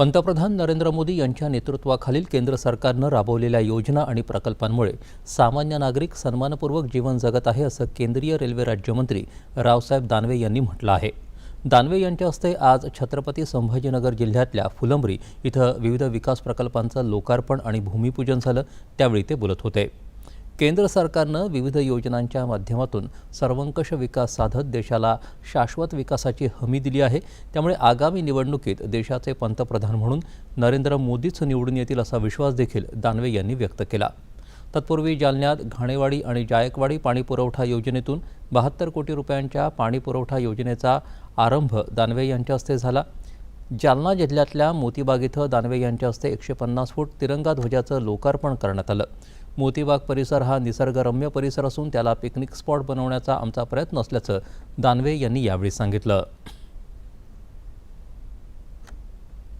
पंतप्रधान नरेंद्र मोदी यांच्या नेतृत्वाखालील केंद्र सरकारनं राबवलेल्या योजना आणि प्रकल्पांमुळे सामान्य नागरिक सन्मानपूर्वक जीवन जगत आहे असं केंद्रीय रेल्वे राज्यमंत्री रावसाहेब दानवे यांनी म्हटलं आहे. दानवे यांच्या हस्ते आज छत्रपती संभाजीनगर जिल्ह्यातल्या फुलंब्री इथं विविध विकास प्रकल्पांचं लोकार्पण आणि भूमिपूजन झालं. त्यावेळी ते बोलत होते. केंद्र सरकारनं विविध योजनांच्या माध्यमातून सर्वंकष विकास साधत देशाला शाश्वत विकासाची हमी दिली आहे. त्यामुळे आगामी निवडणुकीत देशाचे पंतप्रधान म्हणून नरेंद्र मोदीच निवडून येतील असा विश्वास देखील दानवे यांनी व्यक्त केला. तत्पूर्वी जालन्यात घाणेवाडी आणि जायकवाडी पाणीपुरवठा योजनेतून बहात्तर कोटी रुपयांच्या पाणीपुरवठा योजनेचा आरंभ दानवे यांच्या हस्ते झाला. जालना जिल्ह्यातल्या मोतीबाग इथं दानवे यांच्या हस्ते एकशे पन्नास फूट तिरंगा ध्वजाचं लोकार्पण करण्यात आलं. मोतीबाग परिसर हा निसर्गरम्य परिसर असून त्याला पिकनिक स्पॉट बनवण्याचा आमचा प्रयत्न असल्याचं दानवे यांनी यावेळी सांगितलं.